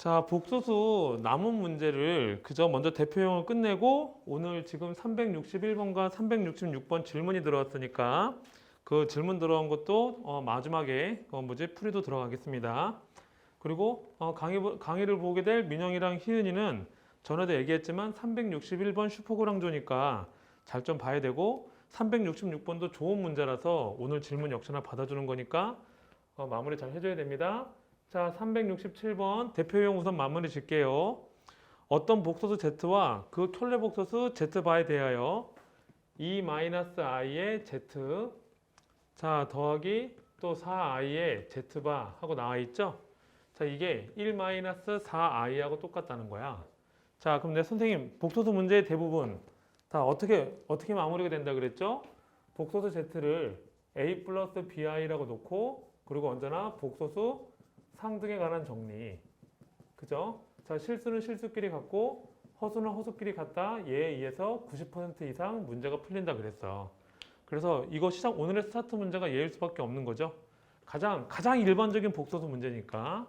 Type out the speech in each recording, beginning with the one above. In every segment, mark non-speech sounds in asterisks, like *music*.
자, 복소수 남은 문제를 그저 먼저 대표형을 끝내고 오늘 지금 361번과 366번 질문이 들어왔으니까 그 질문 들어온 것도 어, 마지막에 어, 뭐지 풀이도 들어가겠습니다. 그리고 어, 강의, 강의를 보게 될 민영이랑 희은이는 전에도 얘기했지만 361번 슈퍼고랑조니까 잘 좀 봐야 되고 366번도 좋은 문제라서 오늘 질문 역시나 받아주는 거니까 어, 마무리 잘 해줘야 됩니다. 자, 367번 대표용 우선 마무리 질게요. 어떤 복소수 z와 그 켤레 복소수 z바에 대하여 e-i의 z 자 더하기 또 4i의 z바 하고 나와 있죠. 자 이게 1-4i하고 똑같다는 거야. 자 그럼 내 선생님 복소수 문제의 대부분 다 어떻게 어떻게 마무리가 된다 그랬죠? 복소수 z를 a 플러스 bi라고 놓고 그리고 언제나 복소수 상등에 관한 정리. 그죠? 자, 실수는 실수끼리 같고 허수는 허수끼리 같다. 얘에 의해서 90% 이상 문제가 풀린다 그랬어. 그래서 이거 시작 오늘의 스타트 문제가 얘일 수밖에 없는 거죠. 가장 가장 일반적인 복소수 문제니까.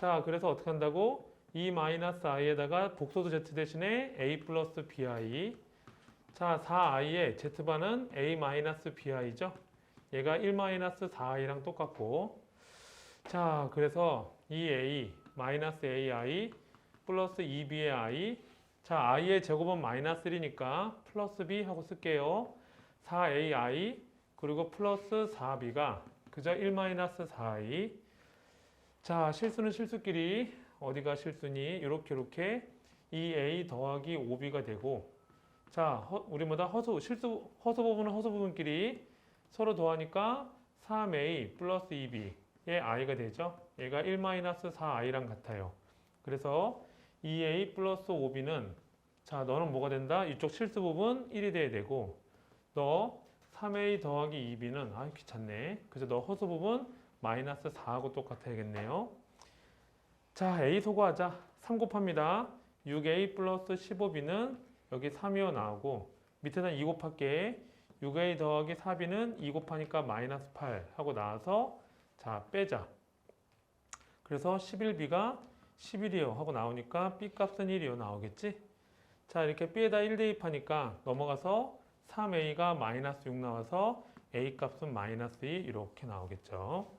자, 그래서 어떻게 한다고? e 마이너스 i에다가 복소수 z 대신에 a 플러스 bi. 자, 4i의 z반은 a 마이너스 bi죠. 얘가 1 마이너스 4i랑 똑같고. 자, 그래서 2a 마이너스 ai 플러스 2b의 i 자, i의 제곱은 마이너스 1이니까 플러스 b 하고 쓸게요. 4ai 그리고 플러스 4b가 그저 1 마이너스 4i 자, 실수는 실수끼리 어디가 실수니? 이렇게 이렇게 2a 더하기 5b가 되고 자, 허, 우리 뭐다 허수 실수 허수 부분은 허수 부분끼리 서로 더하니까 3a 플러스 2b 의 i가 되죠. 얘가 1-4i랑 같아요. 그래서 2a 플러스 5b는 자 너는 뭐가 된다? 이쪽 실수 부분 1이 돼야 되고 너 3a 더하기 2b는 아 귀찮네. 그래서 너 허수 부분 마이너스 4하고 똑같아야겠네요. 자 a 소거하자. 3 곱합니다. 6a 플러스 15b는 여기 3이어 나오고 밑에는 2 곱할게. 6a 더하기 4b는 2 곱하니까 마이너스 8 하고 나와서 자, 빼자. 그래서 11b가 11이요 하고 나오니까 b 값은 1이요 나오겠지? 자, 이렇게 b에다 1 대입하니까 넘어가서 3a가 마이너스 6 나와서 a 값은 마이너스 2 이렇게 나오겠죠.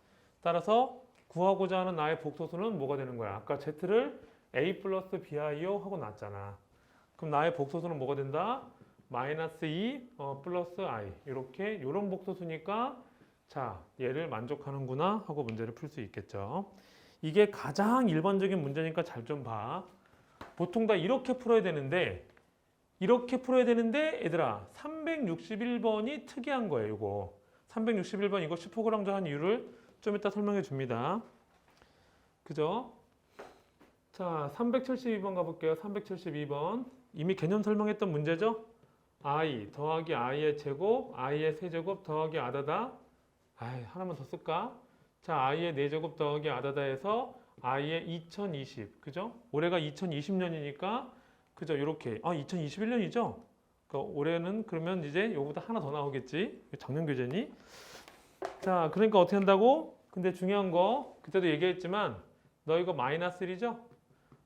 따라서 구하고자 하는 나의 복소수는 뭐가 되는 거야? 아까 z를 a 플러스 bi요 하고 놨잖아. 그럼 나의 복소수는 뭐가 된다? 마이너스 2 어, 플러스 i 이렇게 이런 복소수니까 자, 얘를 만족하는구나 하고 문제를 풀 수 있겠죠. 이게 가장 일반적인 문제니까 잘 좀 봐. 보통 다 이렇게 풀어야 되는데 이렇게 풀어야 되는데 얘들아 361번이 특이한 거예요, 이거. 361번 이거 슈퍼그랑조 한 이유를 좀 이따 설명해 줍니다. 그죠? 자, 372번 가볼게요. 372번. 이미 개념 설명했던 문제죠? i 더하기 i의 제곱, i의 세제곱 더하기 아다다 아이, 하나만 더 쓸까? 자, i의 4제곱 더하기 아다다에서 i의 2020, 그죠? 올해가 2020년이니까, 그죠? 이렇게. 아, 2021년이죠? 그러니까 올해는 그러면 이제 요거보다 하나 더 나오겠지? 작년 교재니? 자, 그러니까 어떻게 한다고? 근데 중요한 거, 그때도 얘기했지만, 너 이거 마이너스 1이죠?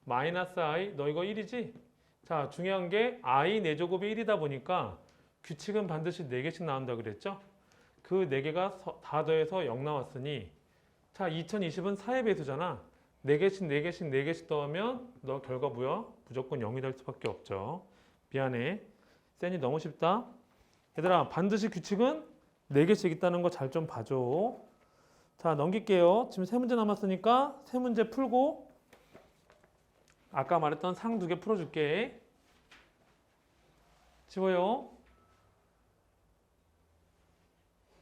마이너스 i, 너 이거 1이지? 자, 중요한 게 i 4제곱이 1이다 보니까 규칙은 반드시 4개씩 나온다 그랬죠? 그 4개가 다 더해서 0 나왔으니 자 2020은 4의 배수잖아. 4개씩 4개씩 4개씩 더하면 너 결과 뭐야? 무조건 0이 될 수밖에 없죠. 미안해. 쌤이 너무 쉽다. 얘들아 반드시 규칙은 4개씩 있다는 거 잘 좀 봐줘. 자 넘길게요. 지금 세 문제 남았으니까 세 문제 풀고 아까 말했던 상 두 개 풀어줄게. 지워요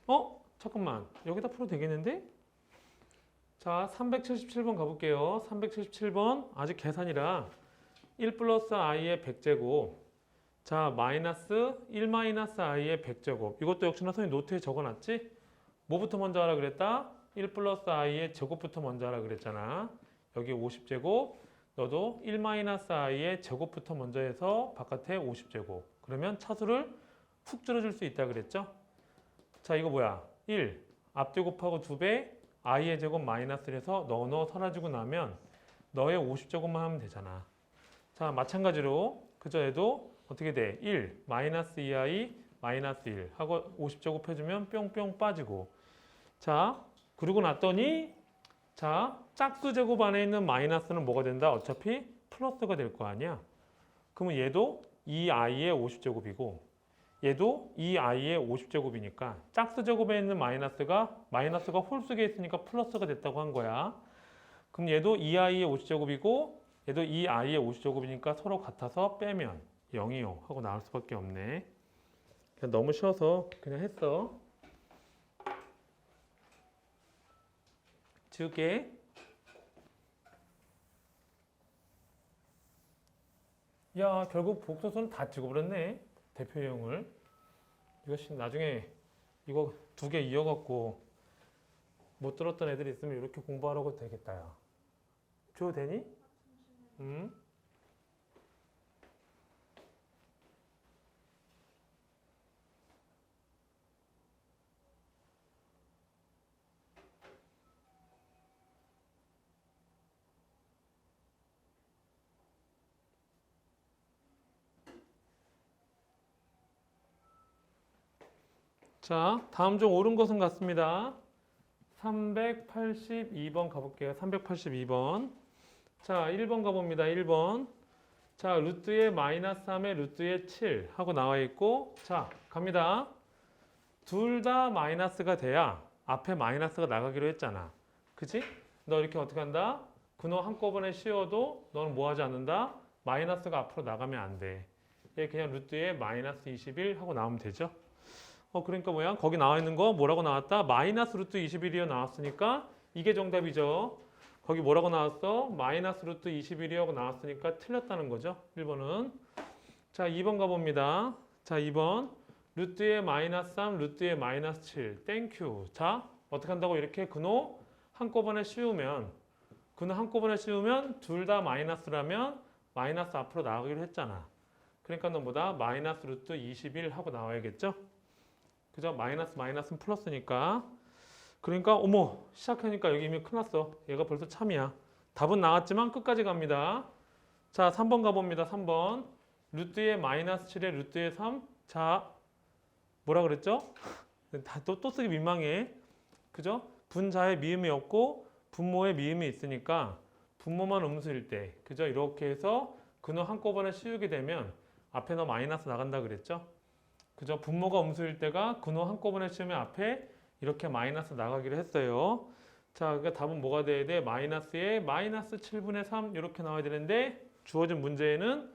어? 잠깐만 여기다 풀어도 되겠는데? 자 377번 가볼게요 377번 아직 계산이라 1 플러스 i의 100제곱 자 마이너스 1 마이너스 i의 100제곱 이것도 역시나 선생님 노트에 적어놨지? 뭐부터 먼저 하라 그랬다? 1 플러스 i의 제곱부터 먼저 하라 그랬잖아 여기 50제곱 너도 1 마이너스 i의 제곱부터 먼저 해서 바깥에 50제곱 그러면 차수를 푹 줄여줄 수 있다 그랬죠? 자 이거 뭐야 1 앞뒤 곱하고 2배 i의 제곱 마이너스를 해서 넣어 넣어 사라지고 나면 너의 50제곱만 하면 되잖아. 자, 마찬가지로 그저 얘도 어떻게 돼? 1 마이너스 2i 마이너스 1 하고 50제곱 해주면 뿅뿅 빠지고 자 그리고 났더니 자 짝수 제곱 안에 있는 마이너스는 뭐가 된다? 어차피 플러스가 될 거 아니야. 그러면 얘도 2i의 50제곱이고 얘도 2i의 50제곱이니까 짝수 제곱에 있는 마이너스가 마이너스가 홀수에 있으니까 플러스가 됐다고 한 거야. 그럼 얘도 2i의 50제곱이고 얘도 2i의 50제곱이니까 서로 같아서 빼면 0이요 하고 나올 수밖에 없네. 그냥 너무 쉬워서 그냥 했어. 지울게. 야 결국 복소수는 다 찍어버렸네. 대표형을. 이것이 나중에 이거 두 개 이어갖고 못 들었던 애들이 있으면 이렇게 공부하라고 되겠다. 야. 줘도 되니? 응? 자, 다음 중 옳은 것은 같습니다. 382번 가볼게요. 382번. 자, 1번 가봅니다. 1번. 자, 루트의 마이너스 3에 루트의 7 하고 나와 있고, 자, 갑니다. 둘 다 마이너스가 돼야 앞에 마이너스가 나가기로 했잖아. 그치? 너 이렇게 어떻게 한다? 근호 한꺼번에 씌워도 너는 뭐 하지 않는다? 마이너스가 앞으로 나가면 안 돼. 얘 그냥 루트에 마이너스 21 하고 나오면 되죠? 어, 그러니까 뭐야? 거기 나와 있는 거 뭐라고 나왔다? 마이너스 루트 21이요 나왔으니까 이게 정답이죠. 거기 뭐라고 나왔어? 마이너스 루트 21이라고 나왔으니까 틀렸다는 거죠. 1번은. 자, 2번 가봅니다. 자, 2번. 루트의 마이너스 3, 루트의 마이너스 7. 땡큐. 자, 어떻게 한다고 이렇게 근호 한꺼번에 씌우면 근호 한꺼번에 씌우면 둘 다 마이너스라면 마이너스 앞으로 나가기로 했잖아. 그러니까 너 뭐다? 마이너스 루트 21 하고 나와야겠죠? 그죠? 마이너스 마이너스는 플러스니까. 그러니까 어머 시작하니까 여기 이미 큰일 났어. 얘가 벌써 참이야. 답은 나왔지만 끝까지 갑니다. 자 3번 가봅니다. 3번. 루트의 마이너스 7에 루트의 3. 자 뭐라 그랬죠? *laughs* 또, 또 쓰기 민망해. 그죠? 분자에 미음이 없고 분모에 미음이 있으니까 분모만 음수일 때 그죠? 이렇게 해서 근호 한꺼번에 씌우게 되면 앞에 너 마이너스 나간다 그랬죠? 그죠? 분모가 음수일 때가 근호 한꺼번에 씌우면 앞에 이렇게 마이너스 나가기로 했어요. 자, 그러니까 답은 뭐가 돼야 돼? 마이너스에 마이너스 7분의 3 이렇게 나와야 되는데 주어진 문제에는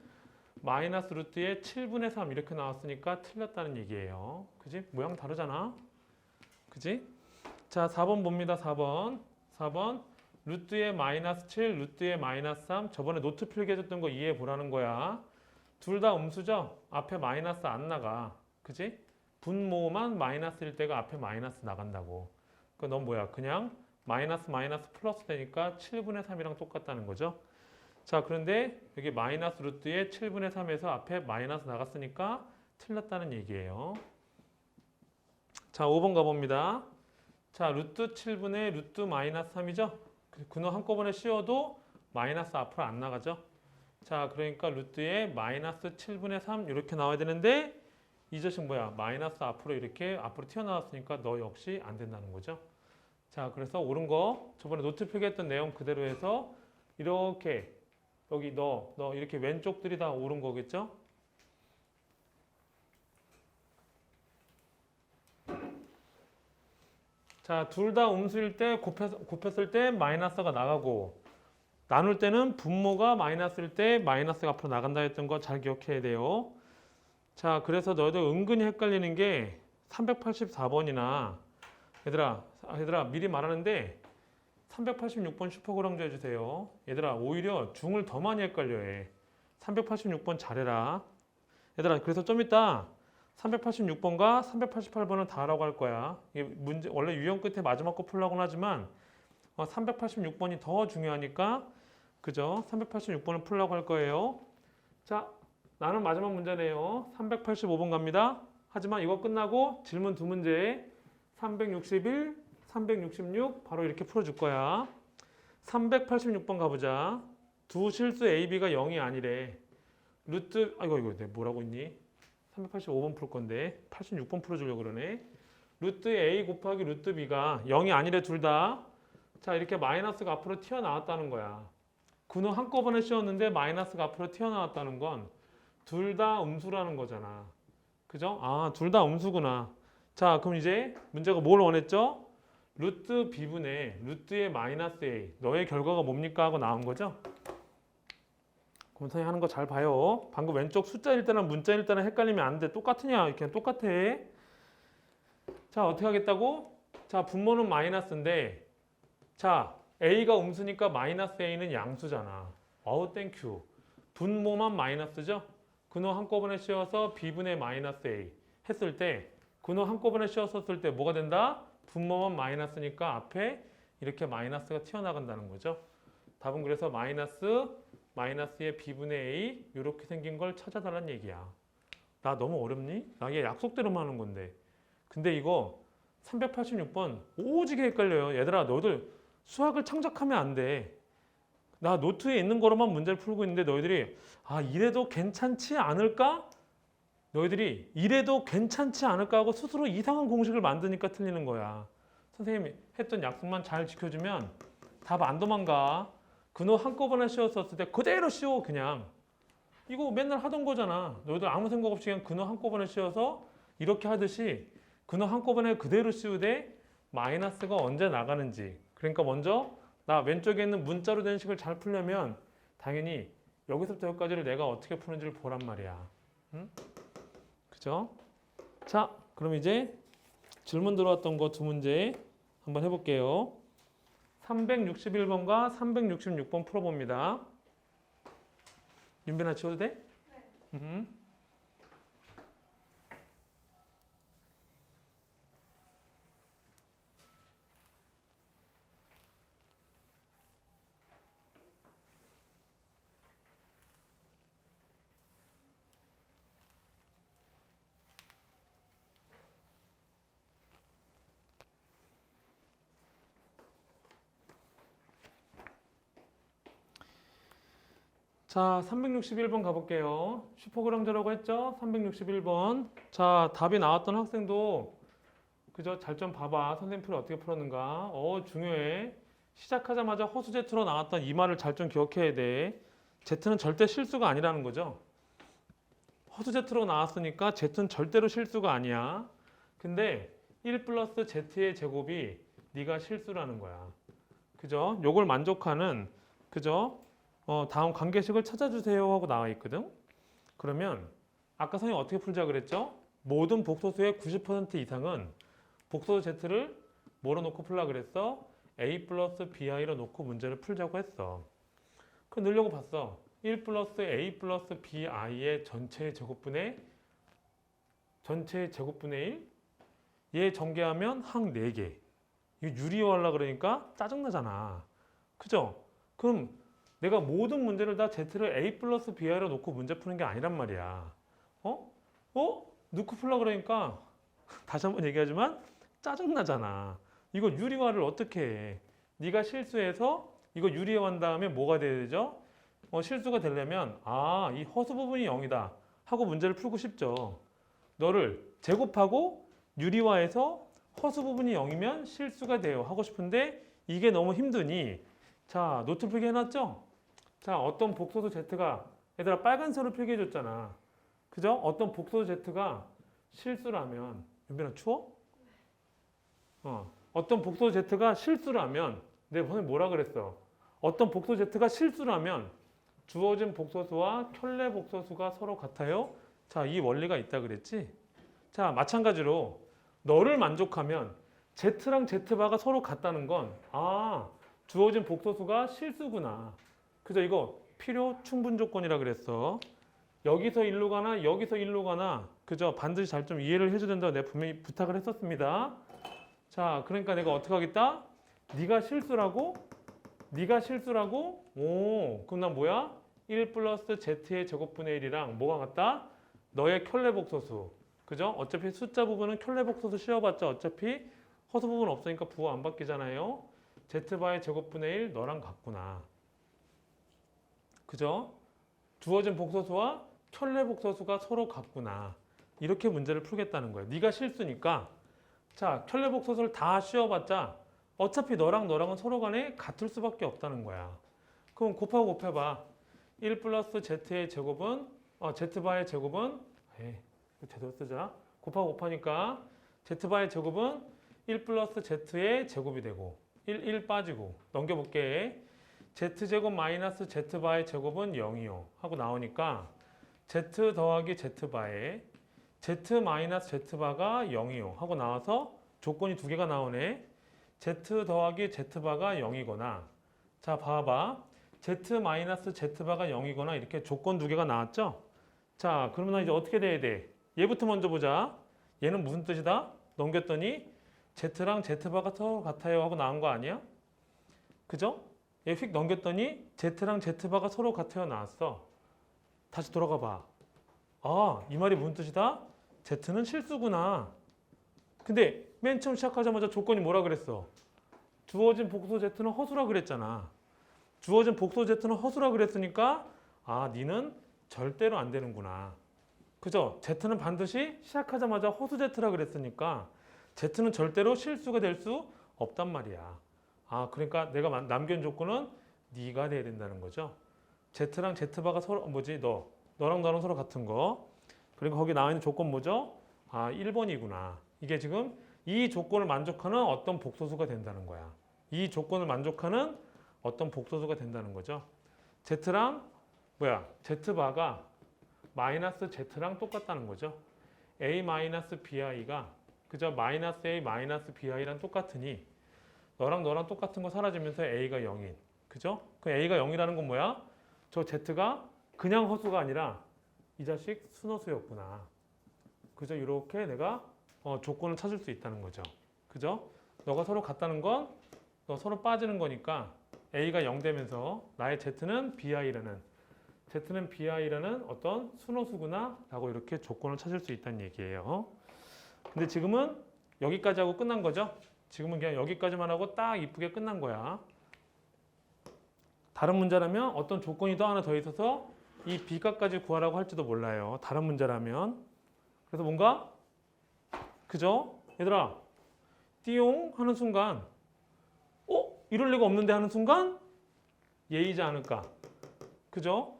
마이너스 루트에 7분의 3 이렇게 나왔으니까 틀렸다는 얘기예요. 그지? 모양 다르잖아. 그지? 자, 4번 봅니다. 4번. 4번. 루트에 마이너스 7, 루트에 마이너스 3. 저번에 노트 필기 해줬던 거 이해해 보라는 거야. 둘 다 음수죠? 앞에 마이너스 안 나가. 그지? 분모만 마이너스일 때가 앞에 마이너스 나간다고. 그건 넌 뭐야? 그냥 마이너스 마이너스 플러스 되니까 7분의 3이랑 똑같다는 거죠. 자, 그런데 여기 마이너스 루트에 7분의 3에서 앞에 마이너스 나갔으니까 틀렸다는 얘기예요. 자, 5번 가봅니다. 자, 루트 7분의 루트 마이너스 3이죠? 근호 한꺼번에 씌워도 마이너스 앞으로 안 나가죠? 자, 그러니까 루트에 마이너스 7분의 3 이렇게 나와야 되는데 이 자식 뭐야? 마이너스 앞으로 이렇게 앞으로 튀어나왔으니까 너 역시 안 된다는 거죠. 자, 그래서 옳은 거 저번에 노트 필기했던 내용 그대로 해서 이렇게 여기 너, 너 이렇게 왼쪽들이 다 옳은 거겠죠? 자, 둘 다 음수일 때 곱했, 곱했을 때 마이너스가 나가고 나눌 때는 분모가 마이너스일 때 마이너스가 앞으로 나간다 했던 거 잘 기억해야 돼요. 자, 그래서 너희들 은근히 헷갈리는 게 384번이나 얘들아, 얘들아 미리 말하는데 386번 슈퍼그랑조 해주세요. 얘들아 오히려 중을 더 많이 헷갈려 해. 386번 잘해라. 얘들아 그래서 좀 이따 386번과 388번은 다 하라고 할 거야. 이게 문제 원래 유형 끝에 마지막 거 풀라고는 하지만 386번이 더 중요하니까 그죠? 386번을 풀라고 할 거예요. 자, 나는 마지막 문제네요. 385번 갑니다. 하지만 이거 끝나고 질문 두 문제에 361, 366 바로 이렇게 풀어줄 거야. 386번 가보자. 두 실수 A, B가 0이 아니래. 루트 아이고 이거 내가 뭐라고 했니? 385번 풀 건데 86번 풀어주려고 그러네. 루트 A 곱하기 루트 B가 0이 아니래 둘 다. 자 이렇게 마이너스가 앞으로 튀어나왔다는 거야. 근호 한꺼번에 씌웠는데 마이너스가 앞으로 튀어나왔다는 건 둘 다 음수라는 거잖아. 그죠? 아, 둘 다 음수구나. 자, 그럼 이제 문제가 뭘 원했죠? 루트 b분의 루트의 마이너스 a. 너의 결과가 뭡니까? 하고 나온 거죠? 선생님 하는 거 잘 봐요. 방금 왼쪽 숫자일 때랑 문자일 때랑 헷갈리면 안 돼. 똑같으냐? 그냥 똑같아. 자, 어떻게 하겠다고? 자, 분모는 마이너스인데 자, a가 음수니까 마이너스 a는 양수잖아. 어우, 땡큐. 분모만 마이너스죠? 근호 한꺼번에 씌워서 b분의 마이너스 a 했을 때 근호 한꺼번에 씌웠었을 때 뭐가 된다? 분모만 마이너스니까 앞에 이렇게 마이너스가 튀어나간다는 거죠. 답은 그래서 마이너스 마이너스의 b분의 a 이렇게 생긴 걸 찾아달라는 얘기야. 나 너무 어렵니? 나 이게 약속대로만 하는 건데. 근데 이거 386번 오지게 헷갈려요. 얘들아 너희들 수학을 창작하면 안 돼. 나 노트에 있는 거로만 문제를 풀고 있는데 너희들이 아 이래도 괜찮지 않을까? 너희들이 이래도 괜찮지 않을까 하고 스스로 이상한 공식을 만드니까 틀리는 거야. 선생님이 했던 약속만 잘 지켜주면 답 안 도망가. 근호 한꺼번에 씌웠었을 때 그대로 씌워 그냥. 이거 맨날 하던 거잖아. 너희들 아무 생각 없이 그냥 근호 한꺼번에 씌워서 이렇게 하듯이 근호 한꺼번에 그대로 씌우되 마이너스가 언제 나가는지. 그러니까 먼저 나 왼쪽에 있는 문자로 된 식을 잘 풀려면 당연히 여기서부터 여기까지를 내가 어떻게 푸는지를 보란 말이야. 응? 그죠? 자, 그럼 이제 질문 들어왔던 거 두 문제 한번 해볼게요. 361번과 366번 풀어봅니다. 윤빈아 지워도 돼? 네. 자, 361번 가볼게요. 슈퍼그랑저라고 했죠? 361번. 자, 답이 나왔던 학생도 그죠? 잘좀 봐봐. 선생님 풀이 어떻게 풀었는가. 어, 중요해. 시작하자마자 허수 제트로 나왔던 이 말을 잘 좀 기억해야 돼. 제트는 절대 실수가 아니라는 거죠. 허수 제트로 나왔으니까 제트는 절대로 실수가 아니야. 근데 1 플러스 제트의 제곱이 네가 실수라는 거야. 그죠? 요걸 만족하는 그죠? 어, 다음 관계식을 찾아주세요 하고 나와 있거든. 그러면 아까 선생님 어떻게 풀자 그랬죠? 모든 복소수의 90% 이상은 복소수 Z를 뭐로 놓고 풀라 그랬어? A 플러스 BI로 놓고 문제를 풀자고 했어. 그 넣으려고 봤어. 1 플러스 A 플러스 BI의 전체의 제곱분의 전체의 제곱분의 1? 얘 전개하면 항 4개. 이거 유리화하려 그러니까 짜증나잖아. 그죠? 그럼 내가 모든 문제를 다 Z를 A 플러스 BI로 놓고 문제 푸는 게 아니란 말이야. 어? 어? 놓고 풀라 그러니까 *laughs* 다시 한번 얘기하지만 짜증나잖아. 이거 유리화를 어떻게 해? 네가 실수해서 이거 유리화한 다음에 뭐가 돼야 되죠? 어, 실수가 되려면 아, 이 허수 부분이 0이다 하고 문제를 풀고 싶죠. 너를 제곱하고 유리화해서 허수 부분이 0이면 실수가 돼요 하고 싶은데 이게 너무 힘드니 자 노트 필기 해놨죠? 자 어떤 복소수 Z가 얘들아 빨간색으로 표기해 줬잖아 그죠? 어떤 복소수 Z가 실수라면 윤빈아 추워? 어 어떤 복소수 Z가 실수라면 내가 번에 뭐라 그랬어? 어떤 복소수 Z가 실수라면 주어진 복소수와 켤레 복소수가 서로 같아요 자 이 원리가 있다 그랬지? 자 마찬가지로 너를 만족하면 Z랑 Z바가 서로 같다는 건 아 주어진 복소수가 실수구나 그죠? 이거 필요 충분 조건이라 그랬어. 여기서 일로 가나 여기서 일로 가나 그죠? 반드시 잘 좀 이해를 해줘야 된다고 내가 분명히 부탁을 했었습니다. 자, 그러니까 내가 어떻게 하겠다? 네가 실수라고? 네가 실수라고? 오, 그럼 난 뭐야? 1 플러스 z의 제곱분의 1이랑 뭐가 같다? 너의 켤레 복소수. 그죠? 어차피 숫자 부분은 켤레 복소수 씌워봤자 어차피 허수 부분 없으니까 부호 안 바뀌잖아요. z바의 제곱분의 1 너랑 같구나. 그죠? 주어진 복소수와 켤레 복소수가 서로 같구나. 이렇게 문제를 풀겠다는 거예요. 네가 실수니까 자, 켤레 복소수를 다 씌워봤자 어차피 너랑 너랑은 서로 간에 같을 수밖에 없다는 거야. 그럼 곱하고 곱해봐. 1 플러스 z의 제곱은 어, z바의 제곱은 에이, 제대로 쓰자. 곱하고 곱하니까 z바의 제곱은 1 플러스 z의 제곱이 되고 1, 1 빠지고 넘겨볼게. Z제곱 마이너스 z바의 제곱은 0이요 하고 나오니까 z 더하기 z바의 z 마이너스 z바가 0이요 하고 나와서 조건이 두 개가 나오네. z 더하기 z바가 0이거나 자 봐봐. z 마이너스 z바가 0이거나 이렇게 조건 두 개가 나왔죠? 자 그러면 이제 어떻게 돼야 돼? 얘부터 먼저 보자. 얘는 무슨 뜻이다? 넘겼더니 z랑 z바가 서로 같아요 하고 나온 거 아니야? 그죠? 얘 휙 넘겼더니 z랑 z바가 서로 같아요 나왔어. 다시 돌아가 봐. 아, 이 말이 무슨 뜻이다? z는 실수구나. 근데 맨 처음 시작하자마자 조건이 뭐라 그랬어? 주어진 복소 z는 허수라 그랬잖아. 주어진 복소 z는 허수라 그랬으니까 아, 니는 절대로 안 되는구나. 그죠? z는 반드시 시작하자마자 허수 z라 그랬으니까 z는 절대로 실수가 될 수 없단 말이야. 아, 그러니까 내가 만- 남겨준 조건은 네가 돼야 된다는 거죠. Z랑 Z바가 서로 뭐지? 너 너랑 너랑 서로 같은 거. 그러니까 거기 나와 있는 조건 뭐죠? 아, 1번이구나. 이게 지금 이 조건을 만족하는 어떤 복소수가 된다는 거야. 이 조건을 만족하는 어떤 복소수가 된다는 거죠. Z랑 뭐야? Z바가 마이너스 Z랑 똑같다는 거죠. A 마이너스 BI가 그죠? 마이너스 A 마이너스 BI랑 똑같으니 너랑 너랑 똑같은 거 사라지면서 A가 0인. 그죠? 그 A가 0이라는 건 뭐야? 저 Z가 그냥 허수가 아니라 이 자식 순허수였구나. 그죠? 이렇게 내가 어, 조건을 찾을 수 있다는 거죠. 그죠? 너가 서로 같다는 건 너 서로 빠지는 거니까 A가 0 되면서 나의 Z는 BI라는 Z는 BI라는 어떤 순허수구나 라고 이렇게 조건을 찾을 수 있다는 얘기예요. 근데 지금은 여기까지 하고 끝난 거죠? 지금은 그냥 여기까지만 하고 딱 이쁘게 끝난 거야. 다른 문제라면 어떤 조건이 더 하나 더 있어서 이 B값까지 구하라고 할지도 몰라요. 다른 문제라면. 그래서 뭔가 그죠? 얘들아 띠용 하는 순간 어? 이럴 리가 없는데 하는 순간 예의지 않을까? 그죠?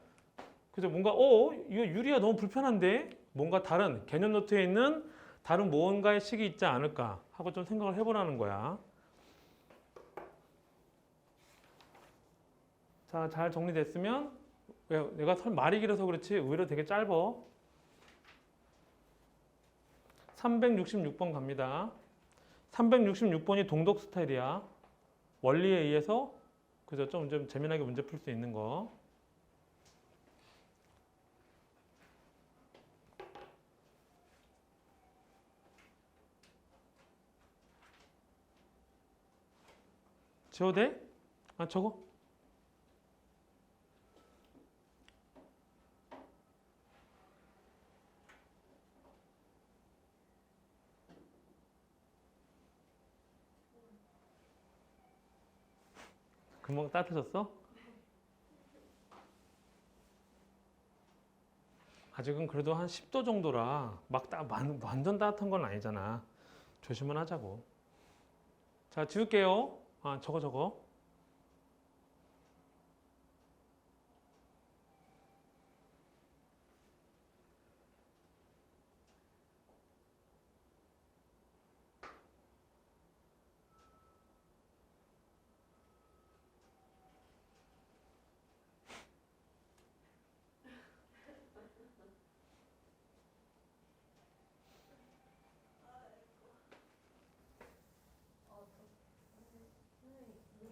그죠? 뭔가 어? 이거 유리야 너무 불편한데? 뭔가 다른 개념 노트에 있는 다른 무언가의 식이 있지 않을까 하고 좀 생각을 해보라는 거야. 자, 잘 정리됐으면 왜, 내가 설 말이 길어서 그렇지 의외로 되게 짧아. 366번 갑니다. 366번이 동독 스타일이야. 원리에 의해서 그죠? 좀, 좀 재미나게 문제 풀 수 있는 거. 지워도 돼? 아, 저거? 금방 따뜻해졌어? 아직은 그래도 한 10도 정도라 막 따, 완- 완전 따뜻한 건 아니잖아. 조심은 하자고. 자, 지울게요. 아, 저거 저거.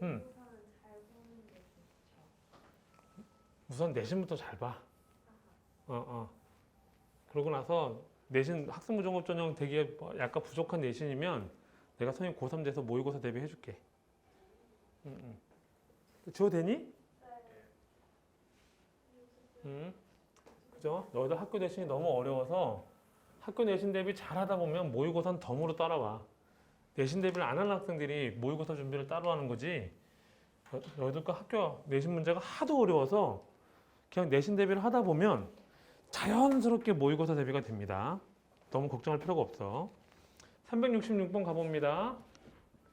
음. 우선 내신부터 잘 봐. 어, 어. 그러고 나서 내신 학생부종합 전형 되게 뭐 약간 부족한 내신이면 내가 선생님 고3 돼서 모의고사 대비해 줄게. 응, 응. 지워 되니? 응. 그죠? 너희들 학교 내신이 너무 어려워서 학교 내신 대비 잘하다 보면 모의고사는 덤으로 따라와. 내신 대비를 안 하는 학생들이 모의고사 준비를 따로 하는 거지. 너- 너희들 거 학교 내신 문제가 하도 어려워서 그냥 내신 대비를 하다 보면 자연스럽게 모의고사 대비가 됩니다. 너무 걱정할 필요가 없어. 366번 가봅니다.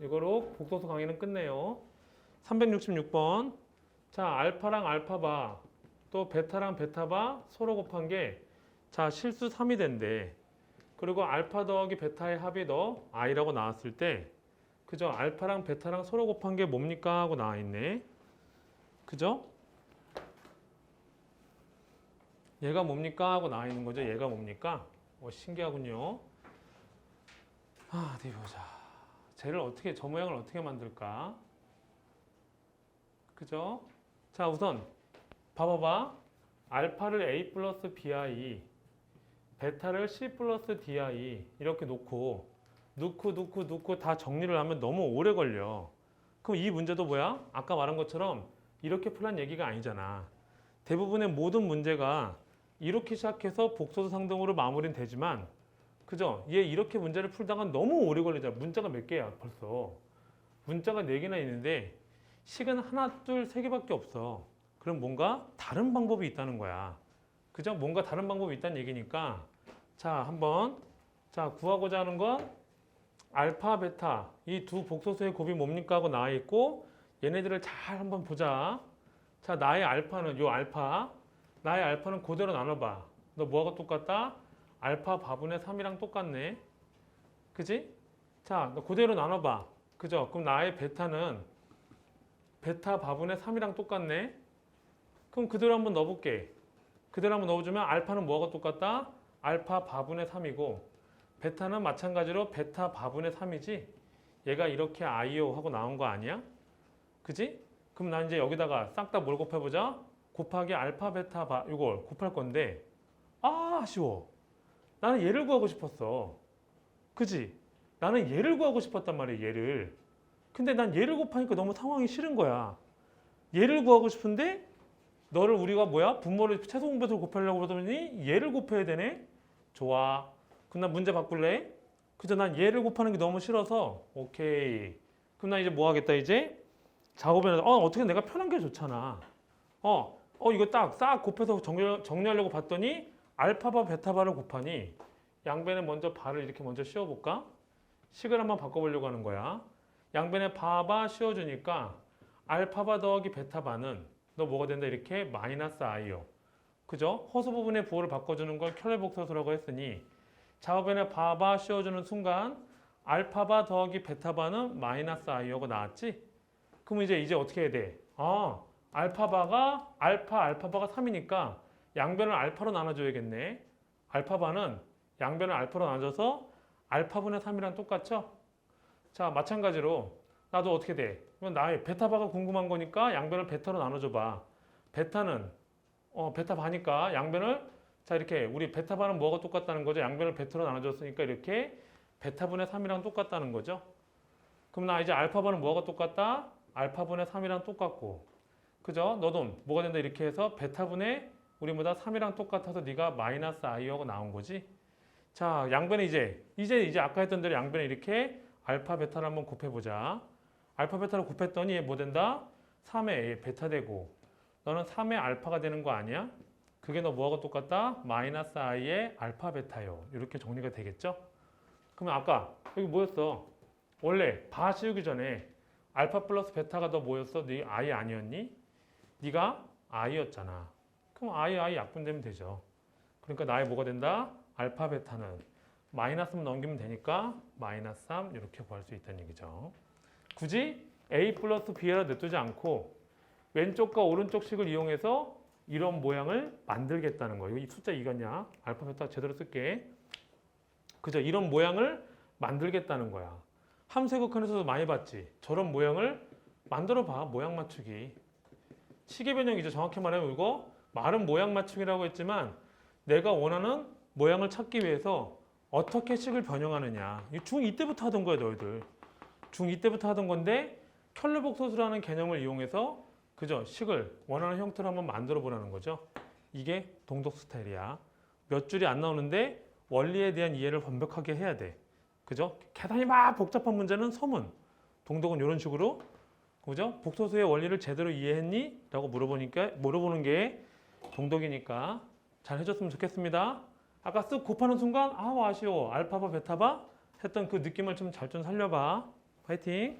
이거로 복도서 강의는 끝내요. 366번. 자, 알파랑 알파바 또 베타랑 베타바 서로 곱한 게 자, 실수 3이 된대. 그리고 알파 더하기 베타의 합이 너 i라고 나왔을 때 그죠? 알파랑 베타랑 서로 곱한 게 뭡니까 하고 나와 있네. 그죠? 얘가 뭡니까 하고 나와 있는 거죠. 얘가 뭡니까? 어, 신기하군요. 아, 어디 보자. 쟤를 어떻게 저 모양을 어떻게 만들까? 그죠? 자, 우선 봐봐봐. 알파를 a 플러스 bi, 베타를 c 플러스 di 이렇게 놓고 놓고 놓고 놓고 다 정리를 하면 너무 오래 걸려. 그럼 이 문제도 뭐야? 아까 말한 것처럼 이렇게 풀란 얘기가 아니잖아. 대부분의 모든 문제가 이렇게 시작해서 복소수 상등으로 마무리는 되지만 그죠? 얘 이렇게 문제를 풀다가 너무 오래 걸리잖아. 문자가 몇 개야 벌써. 문자가 네 개나 있는데 식은 하나, 둘, 세 개밖에 없어. 그럼 뭔가 다른 방법이 있다는 거야. 그죠? 뭔가 다른 방법이 있다는 얘기니까 자 한번 자 구하고자 하는 건 알파, 베타 이 두 복소수의 곱이 뭡니까 하고 나와 있고 얘네들을 잘 한번 보자. 자 나의 알파는 요 알파 나의 알파는 그대로 나눠봐. 너 뭐가 똑같다? 알파 바분의 3이랑 똑같네. 그지? 자, 너 그대로 나눠봐. 그죠? 그럼 나의 베타는 베타 바분의 3이랑 똑같네. 그럼 그대로 한번 넣어볼게. 그대로 한번 넣어주면 알파는 뭐가 똑같다? 알파 바분의 3이고 베타는 마찬가지로 베타 바분의 3이지. 얘가 이렇게 아이오 하고 나온 거 아니야? 그지? 그럼 난 이제 여기다가 싹 다 뭘 곱해보자? 곱하기 알파 베타 바 이걸 곱할 건데 아 아쉬워. 나는 얘를 구하고 싶었어. 그지? 나는 얘를 구하고 싶었단 말이야, 얘를. 근데 난 얘를 곱하니까 너무 상황이 싫은 거야. 얘를 구하고 싶은데 너를 우리가 뭐야? 분모를 최소 공배수로 곱하려고 그러더니 얘를 곱해야 되네? 좋아. 그럼 난 문제 바꿀래? 그죠? 난 얘를 곱하는 게 너무 싫어서 오케이. 그럼 난 이제 뭐 하겠다 이제? 작업에는 어 어떻게 내가 편한 게 좋잖아. 어, 어 이거 딱 싹 곱해서 정리, 정리하려고 봤더니 알파바 베타바를 곱하니 양변에 먼저 바를 이렇게 먼저 씌워볼까? 식을 한번 바꿔보려고 하는 거야. 양변에 바바 씌워주니까 알파바 더하기 베타바는 너 뭐가 된다 이렇게 마이너스 i요. 그죠? 허수 부분의 부호를 바꿔주는 걸 혈외복소수라고 했으니 좌우변에 바바 씌워주는 순간 알파바 더하기 베타바는 마이너스 i요가 나왔지? 그럼 이제 이제 어떻게 해야 돼? 아 알파바가 알파 알파바가 3이니까 양변을 알파로 나눠줘야겠네. 알파바는 양변을 알파로 나눠줘서 알파분의 3이랑 똑같죠? 자, 마찬가지로 나도 어떻게 돼? 그럼 나의 베타바가 궁금한 거니까 양변을 베타로 나눠줘봐. 베타는 어 베타 바니까 양변을 자 이렇게 우리 베타 바는 뭐가 똑같다는 거죠? 양변을 베타로 나눠줬으니까 이렇게 베타분의 3이랑 똑같다는 거죠? 그럼 나 이제 알파바는 뭐가 똑같다? 알파분의 3이랑 똑같고 그죠? 너도 뭐가 된다 이렇게 해서 베타분의 우리보다 3이랑 똑같아서 네가 마이너스 i하고 나온 거지. 자, 양변에 이제 이제 이제 아까 했던 대로 양변에 이렇게 알파 베타를 한번 곱해 보자. 알파 베타를 곱했더니 얘 뭐 된다? 3의 베타 되고 너는 3의 알파가 되는 거 아니야? 그게 너 뭐하고 똑같다? 마이너스 i의 알파 베타요. 이렇게 정리가 되겠죠? 그러면 아까 여기 뭐였어? 원래 바 씌우기 전에 알파 플러스 베타가 너 뭐였어? 네 i 아니었니? 네가 i였잖아. 그럼 i i 약분되면 되죠. 그러니까 나의 뭐가 된다? 알파 베타는 마이너스만 넘기면 되니까 마이너스 3 이렇게 구할 수 있다는 얘기죠. 굳이 a 플러스 b라 냅두지 않고 왼쪽과 오른쪽 식을 이용해서 이런 모양을 만들겠다는 거예요. 이 숫자 이거냐? 알파 베타 제대로 쓸게. 그죠? 이런 모양을 만들겠다는 거야. 함수극한에서도 많이 봤지. 저런 모양을 만들어 봐. 모양 맞추기. 시계 변형이죠. 정확히 말하면 이거 말은 모양 맞추기라고 했지만 내가 원하는 모양을 찾기 위해서 어떻게 식을 변형하느냐. 중2 때부터 하던 거야, 너희들. 중2 때부터 하던 건데 켈르복소수라는 개념을 이용해서 그죠? 식을 원하는 형태로 한번 만들어 보라는 거죠. 이게 동독 스타일이야. 몇 줄이 안 나오는데 원리에 대한 이해를 완벽하게 해야 돼. 그죠? 계산이 막 복잡한 문제는 서문. 동독은 이런 식으로 그죠? 복소수의 원리를 제대로 이해했니? 라고 물어보니까 물어보는 게 동독이니까 잘 해줬으면 좋겠습니다. 아까 쓱 곱하는 순간 아우 아쉬워 알파바 베타바 했던 그 느낌을 좀 잘 좀 살려봐. 파이팅.